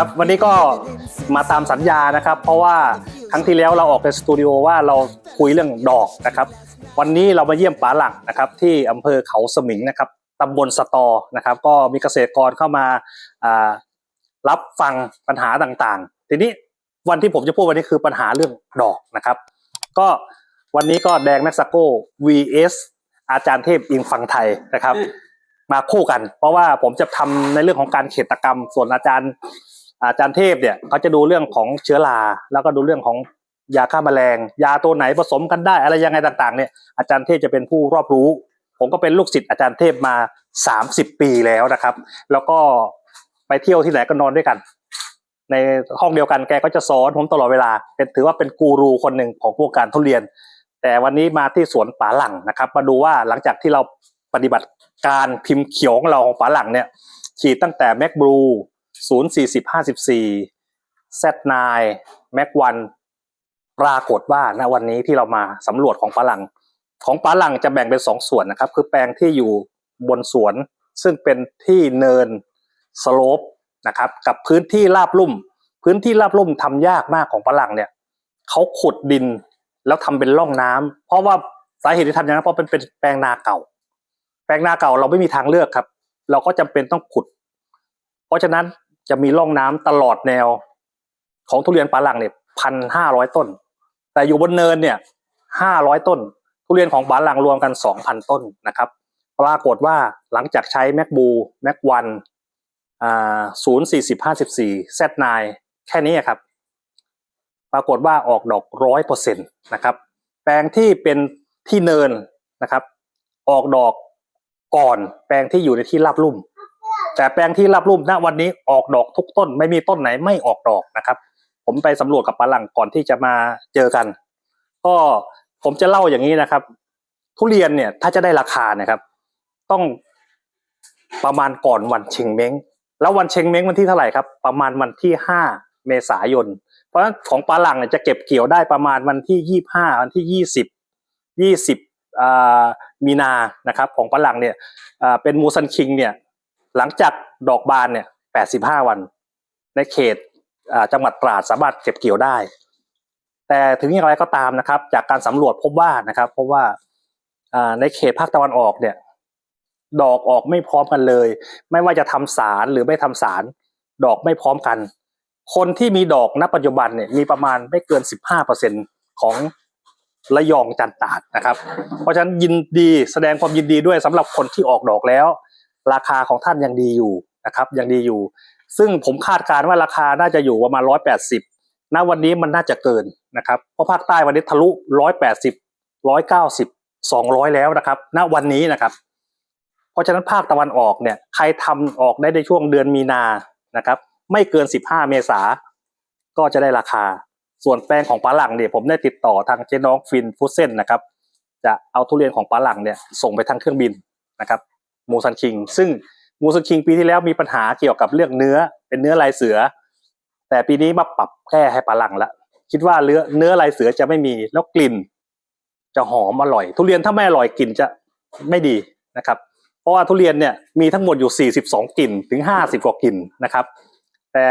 ครับวันนี้ก็มาตามสัญญานะครับ เพราะว่าครั้งที่แล้วเราออกในสตูดิโอว่าเราคุยเรื่องดอกนะครับ วันนี้เรามาเยี่ยมป๋าหลังนะครับ ที่อำเภอเขาสมิงนะครับตำบลสตอนะครับ ก็มีเกษตรกรเข้ามารับฟังปัญหาต่างๆ ทีนี้วันที่ผมจะพูดวันนี้คือปัญหาเรื่องดอกนะครับ ก็วันนี้ก็แดงแม็กซาโก vs อาจารย์เทพอิงฟังไทยนะครับ มาคู่กัน เพราะว่าผมจะทำในเรื่องของการเขตกรรม ส่วนอาจารย์ อาจารย์เทพเนี่ยเขาจะดูเรื่องของเชื้อราแล้วก็ดูเรื่องของยาฆ่าแมลง ยาตัวไหนผสมกันได้ อะไรยังไงต่างๆ เนี่ยอาจารย์เทพจะเป็นผู้รอบรู้ ผมก็เป็นลูกศิษย์อาจารย์เทพมา 30 ปีแล้วนะครับ แล้วก็ไปเที่ยวที่ไหนก็นอนด้วยกัน ในห้องเดียวกันแกก็จะสอนผมตลอดเวลา เป็นถือว่าเป็นกูรูคนหนึ่งของพวกการทุเรียน แต่วันนี้มาที่สวนป่าหลังนะครับ มาดูว่าหลังจากที่เราปฏิบัติการพิมพ์เขียวของเราของป่าหลังเนี่ยฉีดตั้งแต่แม็กบลู ศูนย์สี่สิบห้าสิบสี่เซตนแม็กวันปรากฏว่าณวันนี้ที่เรามาสำรวจของป่าหลังของป่าหลังจะแบ่งเป็นสองส่วนนะครับ คือแปลงที่อยู่บนสวน ซึ่งเป็นที่เนินสโลปนะครับกับพื้นที่ราบลุ่ม พื้นที่ราบลุ่มทำยากมากของป่าหลังเนี่ยเขาขุดดินแล้วทำเป็นร่องน้ำเพราะว่าสาเหตุที่ทำอย่างนั้นเพราะเป็นเป็นแปลงนาเก่า แปลงนาเก่าเราไม่มีทางเลือกครับ เราก็จำเป็นต้องขุด เพราะฉะนั้น จะมีร่องน้ำตลอดแนว ของทุเรียนป่าหลังเนี่ยพันห้าร้อยต้น แต่อยู่บนเนินเนี่ยห้าร้อยต้น ทุเรียนของป่าหลังรวมกันสองพันต้นนะครับปรากฏว่าหลังจากใช้แม็กบูแม็กวันอ่าศูนย์สี่สิบห้าสิบสี่เซตนแค่นี้ครับ ปรากฏว่าออกดอกร้อยเปอร์เซ็นต์นะครับ แปลงที่เป็นที่เนินนะครับ ออกดอกก่อนแปลงที่อยู่ในที่ราบลุ่ม แต่แปลงที่ราบลุ่มณวันนี้ออกดอกทุกต้น ไม่มีต้นไหนไม่ออกดอกนะครับ ผมไปสำรวจกับปลาลังก่อนที่จะมาเจอกัน ก็ผมจะเล่าอย่างนี้นะครับ ทุเรียนเนี่ยถ้าจะได้ราคานะครับ ต้องประมาณก่อนวันเชงเม้ง แล้ววันเชงเม้งวันที่เท่าไหร่ครับ ประมาณวันที่ห้าเมษายน เพราะฉะนั้นของปลาลังเนี่ยจะเก็บเกี่ยวได้ประมาณวันที่ยี่ห้าวันที่ยี่สิบยี่สิบมีนานะครับของปาลังเนี่ยเป็นมูซันคิงเนี่ย หลังจากดอกบานเนี่ย 85 วัน ในเขตจังหวัดตราดสามารถเก็บเกี่ยวได้ แต่ถึงอย่างไรก็ตามนะครับ จากการสำรวจพบว่านะครับพบว่าอ่าในเขตภาคตะวันออกเนี่ย ดอกออกไม่พร้อมกันเลย ไม่ว่าจะทำสารหรือไม่ทำสาร ดอกไม่พร้อมกัน คนที่มีดอกณปัจจุบันเนี่ยมีประมาณไม่เกิน 15%ของระยองจันตาดนะครับ เพราะฉะนั้นยินดีแสดงความยินดีด้วยสำหรับคนที่ออกดอกแล้ว ราคาของท่านยังดีอยู่นะครับยังดีอยู่ ซึ่งผมคาดการณ์ว่าราคาน่าจะอยู่ประมาณร้อยแปดสิบณวันนี้มันน่าจะเกินนะครับเพราะภาคใต้วันนี้ทะลุร้อยแปดสิบร้อยเก้าสิบสองร้อยแล้วนะครับณวันนี้นะครับ เพราะฉะนั้นภาคตะวันออกเนี่ยใครทำออกได้ในช่วงเดือนมีนานะครับไม่เกินสิบห้าเมษาก็จะได้ราคา ส่วนแปลงของปลาหลังเนี่ยผมได้ติดต่อทางเจ๊น้องฟินฟูเซนนะครับ จะเอาทุเรียนของปลาหลังเนี่ยส่งไปทางเครื่องบินนะครับ มูซันคิง ซึ่งมูซันคิงปีที่แล้วมีปัญหาเกี่ยวกับเรื่องเนื้อเป็นเนื้อลายเสือ แต่ปีนี้มาปรับแก้ให้ปลาหลังละคิดว่าเนื้อเนื้อลายเสือจะไม่มีแล้วกลิ่น จะหอมอร่อย ทุเรียนถ้าไม่อร่อยกลิ่นจะไม่ดีนะครับ เพราะว่าทุเรียนเนี่ยมีทั้งหมดอยู่ 42 กลิ่นถึง 50 กว่ากลิ่นนะครับ แต่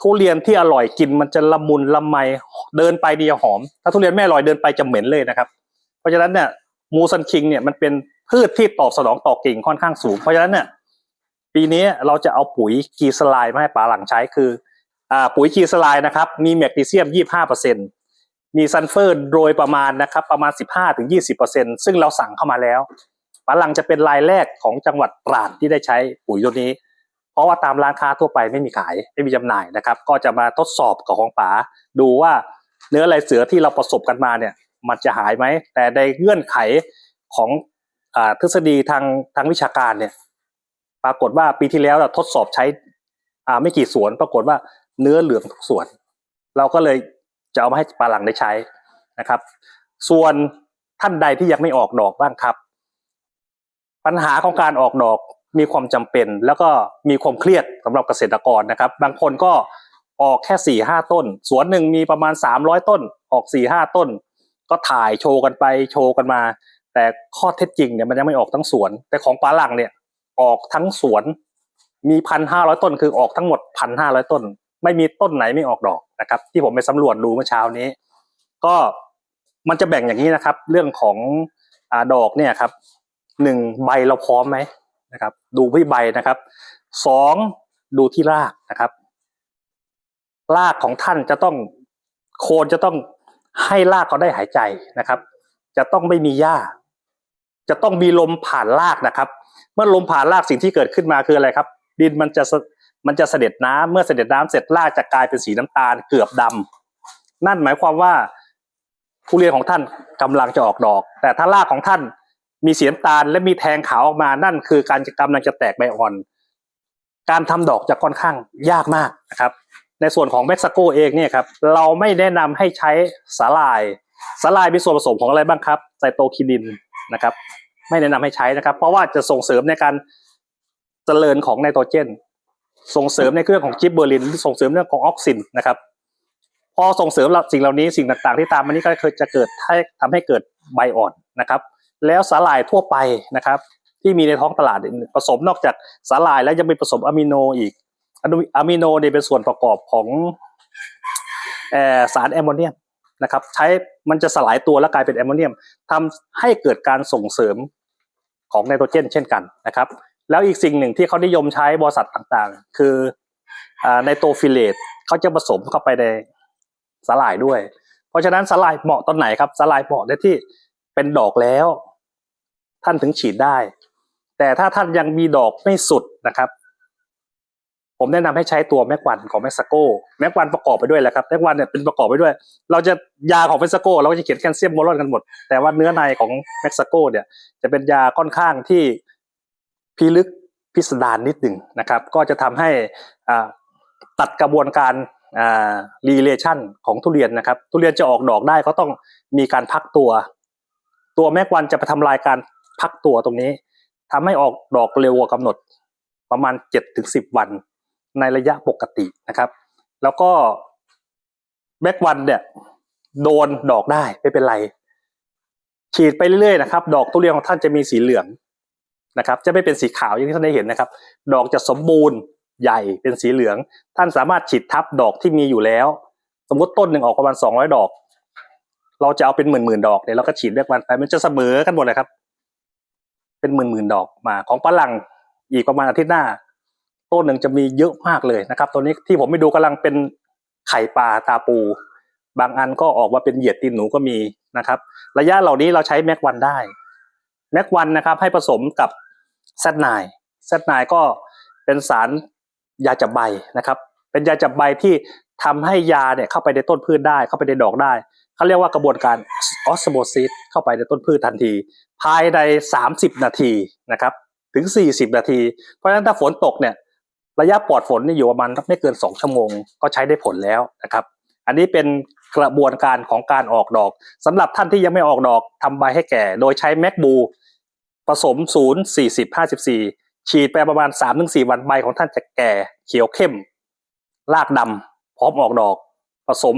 ทุเรียนที่อร่อยกลิ่นมันจะละมุนละไมเดินไปดีหอม ถ้าทุเรียนไม่อร่อยเดินไปจะเหม็นเลยนะครับ เพราะฉะนั้นเนี่ย มูซันคิงเนี่ยมันเป็นพืชที่ตอบสนองต่อกิ่งค่อนข้างสูง เพราะฉะนั้นเนี่ยปีนี้เราจะเอาปุ๋ยกีสไลด์มาให้ปลาหลังใช้คืออ่าปุ๋ยกีสไลด์นะครับ มีแมกนีเซียม 25%มีซัลเฟอร์โดยประมาณนะครับประมาณ 15-20%ซึ่งเราสั่งเข้ามาแล้วปลาหลังจะเป็นรายแรกของจังหวัดตราดที่ได้ใช้ปุ๋ยตัวนี้ เพราะว่าตามร้านค้าทั่วไปไม่มีขายไม่มีจำหน่ายนะครับ ก็จะมาทดสอบกับของป๋าดูว่าเนื้อลายเสือที่เราประสบกันมาเนี่ย มันจะหายไหม แต่ในเงื่อนไขของอทฤษฎีทางทางวิชาการเนี่ย ปรากฏว่าปีที่แล้วเราทดสอบใช้ไม่กี่สวน ปรากฏว่าเนื้อเหลืองทุกสวน เราก็เลยจะเอามาให้ปลาหลังได้ใช้นะครับ ส่วนท่านใดที่ยังไม่ออกดอกบ้างครับ ปัญหาของการออกดอกมีความจำเป็น แล้วก็มีความเครียดสำหรับเกษตรกรนะครับ บางคนก็ออกแค่สี่ห้าต้น สวนหนึ่งมีประมาณสามร้อยต้นออกสี่ห้าต้น ก็ถ่ายโชว์กันไปโชว์กันมา แต่ข้อเท็จจริงเนี่ยมันยังไม่ออกทั้งสวน แต่ของปลาหลังเนี่ยออกทั้งสวนมีพันห้าร้อยต้นคือออกทั้งหมดพันห้าร้อยต้น ไม่มีต้นไหนไม่ออกดอกนะครับ ที่ผมไปสำรวจดูเมื่อเช้านี้ ก็มันจะแบ่งอย่างนี้นะครับ เรื่องของอดอกเนี่ยครับหนึ่งใบเราพร้อมไหมนะครับ ดูที่ใบนะครับสองดูที่รากนะครับ รากของท่านจะต้องโคนจะต้อง ให้รากเขาได้หายใจนะครับ จะต้องไม่มีหญ้า จะต้องมีลมผ่านรากนะครับ เมื่อลมผ่านรากสิ่งที่เกิดขึ้นมาคืออะไรครับ ดินมันจะมันจะเสด็จน้ำเมื่อเสด็จน้ำเสร็จรากจะกลายเป็นสีน้ำตาลเกือบดำนั่นหมายความว่าทุเรียนของท่านกำลังจะออกดอก แต่ถ้ารากของท่านมีสีน้ำตาลและมีแทงขาวออกมา นั่นคือการกำลังจะแตกใบอ่อน การทำดอกจะค่อนข้างยากมากนะครับ ในส่วนของเม็กซิโกเองเนี่ยครับเราไม่แนะนำให้ใช้สาลายสาลายมีส่วนผสมของอะไรบ้างครับไซโตคินินนะครับ ไม่แนะนำให้ใช้นะครับ เพราะว่าจะส่งเสริมในการเจริญของไนโตรเจน ส่งเสริมในเรื่องของจิบเบอร์ลิน ส่งเสริมเรื่องของออกซินนะครับ พอส่งเสริมสิ่งเหล่านี้สิ่งต่างๆ ที่ตามมานี้ก็คือจะเกิดทำให้เกิดใบอ่อนนะครับ แล้วสาหร่ายทั่วไปนะครับ ที่มีในท้องตลาดผสมนอกจากสาหร่ายแล้วยังมีผสมอะมิโนอีก อะมิโนเนี่ยเป็นส่วนประกอบของอสารแอมโมเนียมนะครับ ใช้มันจะสลายตัวแล้วกลายเป็นแอมโมเนียมทำให้เกิดการส่งเสริมของไนโตรเจน เช่นกันนะครับ แล้วอีกสิ่งหนึ่งที่เขานิยมใช้บริษัทต่างๆ คือไนโตรฟิเลตเขาจะผสมเข้าไปในสาหร่ายด้วย เพราะฉะนั้นสาหร่ายเหมาะตอนไหนครับสาหร่ายเหมาะในที่เป็นดอกแล้ว ท่านถึงฉีดได้ แต่ถ้าท่านยังมีดอกไม่สุดนะครับ ผมแนะนำให้ใช้ตัวแมกวันของเม็กซิโกแมกวันประกอบไปด้วยแหละครับแมกวันเนี่ยเป็นประกอบไปด้วย เราจะยาของเม็กซิโกเราก็จะเขียนแคลเซียมโมลอนกันหมด แต่ว่าเนื้อในของเม็กซิโกเนี่ยจะเป็นยาค่อนข้างที่พิลึกพิสดารนิดหนึ่งนะครับ ก็จะทำให้อ่าตัดกระบวนการอ่ารีเลชันของทุเรียนนะครับ ทุเรียนจะออกดอกได้ก็ต้องมีการพักตัว ตัวแมกวันจะไปทำลายการพักตัวตรงนี้ทำให้ออกดอกเร็วกว่ากำหนดประมาณ7จ็ถึงสิวัน ในระยะปกตินะครับ แล้วก็แมกวันเนี่ยโดนดอกได้ไม่เป็นไร ฉีดไปเรื่อยๆนะครับ ดอกทุเรียนของท่านจะมีสีเหลืองนะครับ จะไม่เป็นสีขาวอย่างที่ท่านได้เห็นนะครับ ดอกจะสมบูรณ์ใหญ่เป็นสีเหลือง ท่านสามารถฉีดทับดอกที่มีอยู่แล้ว สมมติต้นหนึ่งออกประมาณสองร้อยดอก เราจะเอาเป็นหมื่นหมื่นๆดอกเนี่ยเราก็ฉีดแมกวันไปมันจะเสมอกันหมดเลยครับ เป็นหมื่นหมื่นๆดอกมาของฝรั่งอีกประมาณอาทิตย์หน้า ต้นหนึ่งจะมีเยอะมากเลยนะครับตัวนี้ที่ผมไปดูกำลังเป็นไข่ปลาตาปู บางอันก็ออกมาเป็นเหยียดตีนหนูก็มีนะครับ ระยะเหล่านี้เราใช้แม็กวันได้แม็กวันนะครับให้ผสมกับแซดไนแซดไนก็เป็นสารยาจับใบนะครับ เป็นยาจับใบที่ทำให้ยาเนี่ยเข้าไปในต้นพืชได้เข้าไปในดอกได้เขาเรียกว่ากระบวนการออสโมซิสเข้าไปในต้นพืชทันที ภายใน 30 นาทีนะครับถึง 40 นาที เพราะฉะนั้นถ้าฝนตกเนี่ย ระยะปลอดฝนนี่อยู่ประมาณไม่เกิน 2 ชั่วโมง ก็ใช้ได้ผลแล้วนะครับ อันนี้เป็นกระบวนการของการออกดอกสำหรับท่านที่ยังไม่ออกดอกทำใบให้แก่ โดยใช้แมกบูผสม 0 40 54 ฉีดไปประมาณ 3-4 วันใบของท่านจะแก่เขียวเข้ม รากดำพร้อมออกดอก ผสม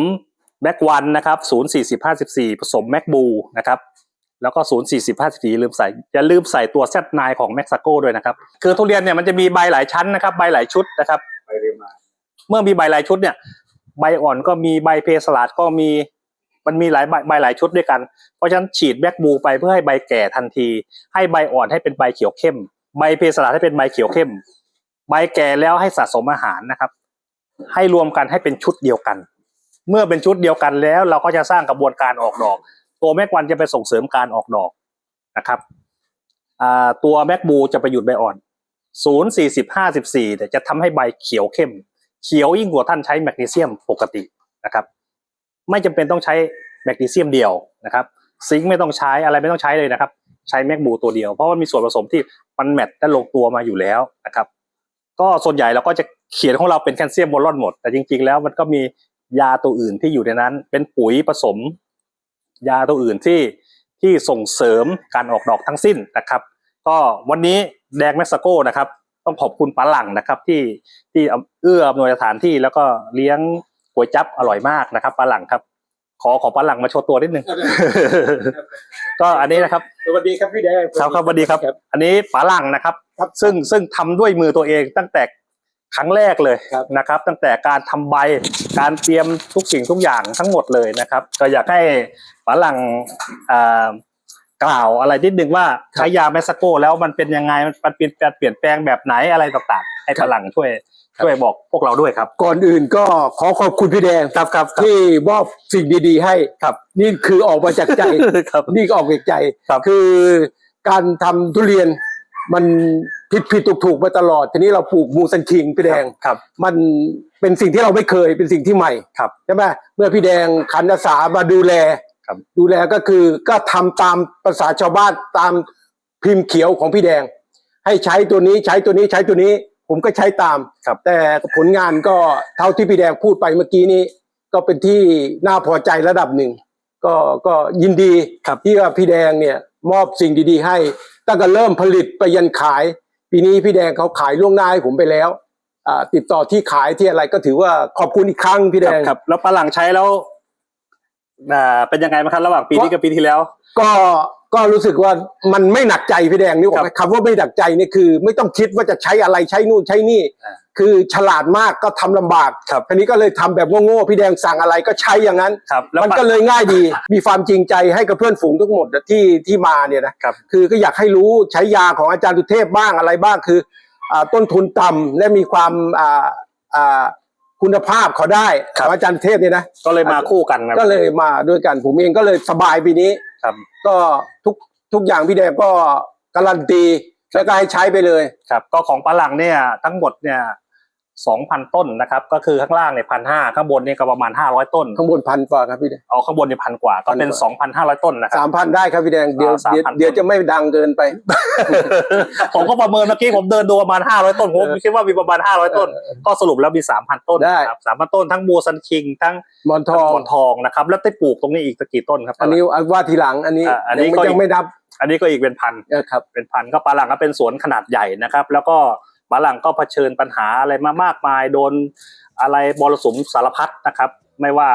แมกวันนะครับ 0 40 54 ผสมแมกบูนะครับ แล้วก็ 0 40 54ลืมใส่ อย่าลืมใส่ตัวเซตไนของเม็กซิโกด้วยนะครับ คือทุเรียนเนี่ยมันจะมีใบหลายชั้นนะครับ ใบหลายชุดนะครับเรียนมา เมื่อมีใบหลายชุดเนี่ย ใบอ่อนก็มีใบเพสลาดก็มี มันมีหลายใบใบหลายชุดด้วยกัน เพราะฉะนั้นฉีดแบล็กบูไปเพื่อให้ใบแก่ทันที ให้ใบอ่อนให้เป็นใบเขียวเข้ม ใบเพสลาดให้เป็นใบเขียวเข้ม ใบแก่แล้วให้สะสมอาหารนะครับ ให้รวมกันให้เป็นชุดเดียวกัน เมื่อเป็นชุดเดียวกันแล้วเราก็จะสร้างกระบวนการออกดอก ตัวแมกวันจะไปส่งเสริมการออกดอกนะครับตัวแมกบูจะไปหยุดใบอ่อน 0 40 54เนี่จะทำให้ใบเขียวเข้ม เขียวยิ่งกว่าท่านใช้แมกนีเซียมปกตินะครับ ไม่จำเป็นต้องใช้แมกนีเซียมเดียวนะครับ ซิงค์ไม่ต้องใช้อะไรไม่ต้องใช้เลยนะครับ ใช้แมกบูตัวเดียว เพราะว่ามีส่วนผสมที่มันแมทและลงตัวมาอยู่แล้วนะครับก็ส่วนใหญ่เราก็จะเขียนของเราเป็นแคลเซียมโบรอนหมด แต่จริงๆแล้วมันก็มียาตัวอื่นที่อยู่ในนั้น เป็นปุ๋ยผสม ยาตัวอื่นที่ที่ส่งเสริมการออกดอกทั้งสิ้นนะครับ ก็วันนี้แดงเม็กซิโกนะครับต้องขอบคุณป้าหลังนะครับที่ที่เอื้ออำนวยสถานที่แล้วก็เลี้ยงก๋วยจั๊บอร่อยมากนะครับป้าหลังครับ ขอขอปลาหลังมาโชว์ตัวนิดนึงก็อันนี้นะครับสวัสดีครับพี่แดงครับครับสวัสดีครับ อันนี้ปลาหลังนะครับครับซึ่งซึ่งทำด้วยมือตัวเองตั้งแต่ ครั้งแรกเลยครับนะครับ ตั้งแต่การทำใบการเตรียมทุกสิ่งทุกอย่างทั้งหมดเลยนะครับ ก็อยากให้ปลาหลังอ่ากล่าวอะไรนิดนึงว่าใช้ยาเมสโกแล้วมันเป็นยังไงมันเปลี่ยนการเปลี่ยนแปลงแบบไหนอะไรต่างๆ ให้ปลาหลังช่วยช่วยบอกพวกเราด้วยครับ ก่อนอื่นก็ขอขอบคุณพี่แดงครับครับที่มอบสิ่งดี ๆ ให้ครับ นี่คือออกมาจากใจครับนี่ก็ออกจากใจครับคือการทำทุเรียน มันผิดผิดถูกถูกๆมาตลอด ทีนี้เราปลูกมูสันคิงพี่แดงครับ มันเป็นสิ่งที่เราไม่เคยเป็นสิ่งที่ใหม่ครับใช่ไหมเมื่อพี่แดงขันอาสามาดูแลครับดูแลก็คือก็ทำตามภาษาชาวบ้านตามพิมพ์เขียวของพี่แดง ให้ใช้ตัวนี้ใช้ตัวนี้ใช้ตัวนี้ ผมก็ใช้ตามครับแต่ผลงานก็เท่าที่พี่แดงพูดไปเมื่อกี้นี้ ก็เป็นที่น่าพอใจระดับหนึ่งก็ก็ยินดีครับที่ว่าพี่แดงเนี่ยมอบสิ่งดี ๆ ให้ ตั้งแต่เริ่มผลิตไปยันขาย ปีนี้พี่แดงเขาขายล่วงหน้าให้ผมไปแล้วอ่าติดต่อที่ขายที่อะไรก็ถือว่าขอบคุณอีกครั้งพี่แดครับงครับ แล้วปลาหลังใช้แล้วอ่าเป็นยังไงบ้างครับระหว่างปีนี้กับปีที่แล้ว ก็ ก็รู้สึกว่ามันไม่หนักใจพี่แดงนี่บอกไหมคำว่าไม่หนักใจนี่คือ ไม่ต้องคิดว่าจะใช้อะไรใช้นู่นใช้นี่อ่าคือฉลาดมากก็ทำลำบากครับทีนี้ก็เลยทำแบบโง่ๆพี่แดงสั่งอะไรก็ใช้อย่างนั้นครับแล้วมันปลาก็เลยง่ายดี มีความจริงใจให้กับเพื่อนฝูงทั้งหมดที่ที่มาเนี่ยนะครับคือก็อยากให้รู้ใช้ยาของอาจารย์สุเทพบ้างอะไรบ้างคืออ่าต้นทุนต่ำและมีความอ่าอ่าคุณภาพเขาได้ครัขบองอาจารย์สุเทพเนี่ยนะก็เลยมาคู่กันครับก็เลยมาด้วยกันผมเองก็เลยสบายปีนี้ ครับ ก็ทุกทุกอย่างพี่แดงก็การันตีแล้วก็ให้ใช้ไปเลย ครับก็ของปลาหลังเนี่ยทั้งหมดเนี่ย สองพันต้นนะครับ ก็คือข้างล่างเนี่ยพันห้าข้างบนเนี่ยก็ประมาณห้าร้อยต้นข้างบนพันกว่าครับพี่แดงเอาข้างบนเนี่ยพันกว่าก็เป็นพันกว่าสองพันห้าร้อยต้นนะครับสามพันได้ครับพี่แดงเดี๋ยวอ่าเดี๋ยว3,000เดี๋ยวจะไม่ดังเกินไป ผมก็ประเมินเมื่อกี้ผมเดินดูประมาณห้าร้อยต้นผมเออคิดว่ามีประมาณห้าร้อยต้น ก็สรุปแล้วมีสามพันต้นได้ครับสามพันต้นทั้งบัวซันคิงทั้งหมอนทอง หมอนทองนะครับแล้วได้ปลูกตรงนี้อีกสักกี่ต้นครับ อันนี้ว่าทีหลังอันนี้อ่าอันนี้ยังก็ไม่อีก ยังไม่นับอันนี้ก็อีกเป็นพัน เออครับ เป็นพันก็ปลาหลังก็เป็นสวนขนาดใหญ่นะครับ แล้วก็ ปลาหลังก็เผชิญปัญหาอะไรมามากมาย โดนอะไรบรสุมสารพัดนะครับ ไม่ว่า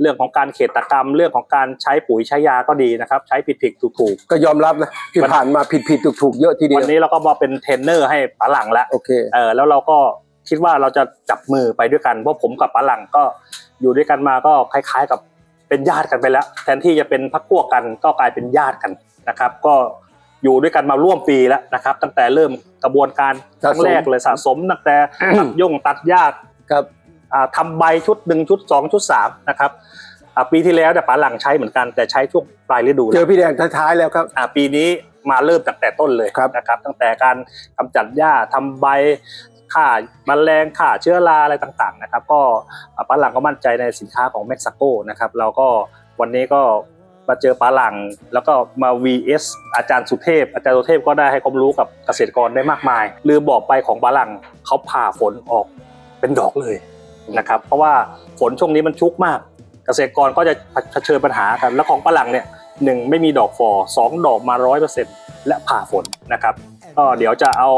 เรื่องของการเขตกรรม เรื่องของการใช้ปุ๋ยใช้ยาก็ดีนะครับ ใช้ผิดผิดถูกถูกก็ยอมรับนะที่มันผ่านมาผิดผิดถูกถูกๆเยอะทีเดีๆยววันนี้เราก็มาเป็นเทรนเนอร์ให้ปลาหลังแล้วโอเคเออแล้วเราก็คิดว่าเราจะจับมือไปด้วยกันเพราะผมกับปลาหลังก็อยู่ด้วยกันมาก็คล้าย ๆ กับเป็นญาติกันไปแล้ว แทนที่จะเป็นพักพวกกันก็กลายเป็นญาติกันนะครับ ก็ อยู่ด้วยกันมาร่วมปีแล้วนะครับ ตั้งแต่เริ่มกระบวนการคสะสมรั้งแรกเลยสะสมตั้งแต่อืมตัดย่งตัดหญ้าครับอ่าทำใบชุดหนึ่งชุดสองชุดสามนะครับอ่าปีที่แล้วเนี่ยปลาหลังใช้เหมือนกันแต่ใช้ช่วงปลายฤดูเจอพี่แดงท้ายๆแล้วครับอ่าปีนี้มาเริ่มตั้งแต่ต้นเลยครับนะครับ ตั้งแต่การกำจัดหญ้าทำใบฆ่าแมลงฆ่าเชื้อราอะไรต่างๆนะครับ ก็อ่าปลาหลังก็มั่นใจในสินค้าของเม็กซิโกนะครับเราก็วันนี้ก็ มาเจอปลาหลัง แล้วก็มา vs อาจารย์สุเทพ อาจารย์สุเทพก็ได้ให้ความรู้กับเกษตรกรได้มากมาย ลืมบอกไปของปลาหลังเขาผ่าฝนออกเป็นดอกเลยนะครับ เพราะว่าฝนช่วงนี้มันชุกมาก เกษตรกรก็จะเผชิญปัญหากัน แล้วของปลาหลังเนี่ยหนึ่งไม่มีดอกฟอร์สองดอกมาร้อยเปอร์เซ็นต์และผ่าฝนนะครับก็เดี๋ยวจะเอา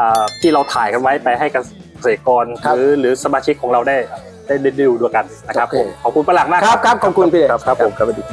อาที่เราถ่ายกันไว้ไปให้เกษตรกรครับหรือหรือสมาชิกของเราได้ได้ได้ดูด้วยกันนะครับโอเคผมขอบคุณปลาหลังมากครับครับขอบคุณพี่แดงครับครับผมครับสวัสดี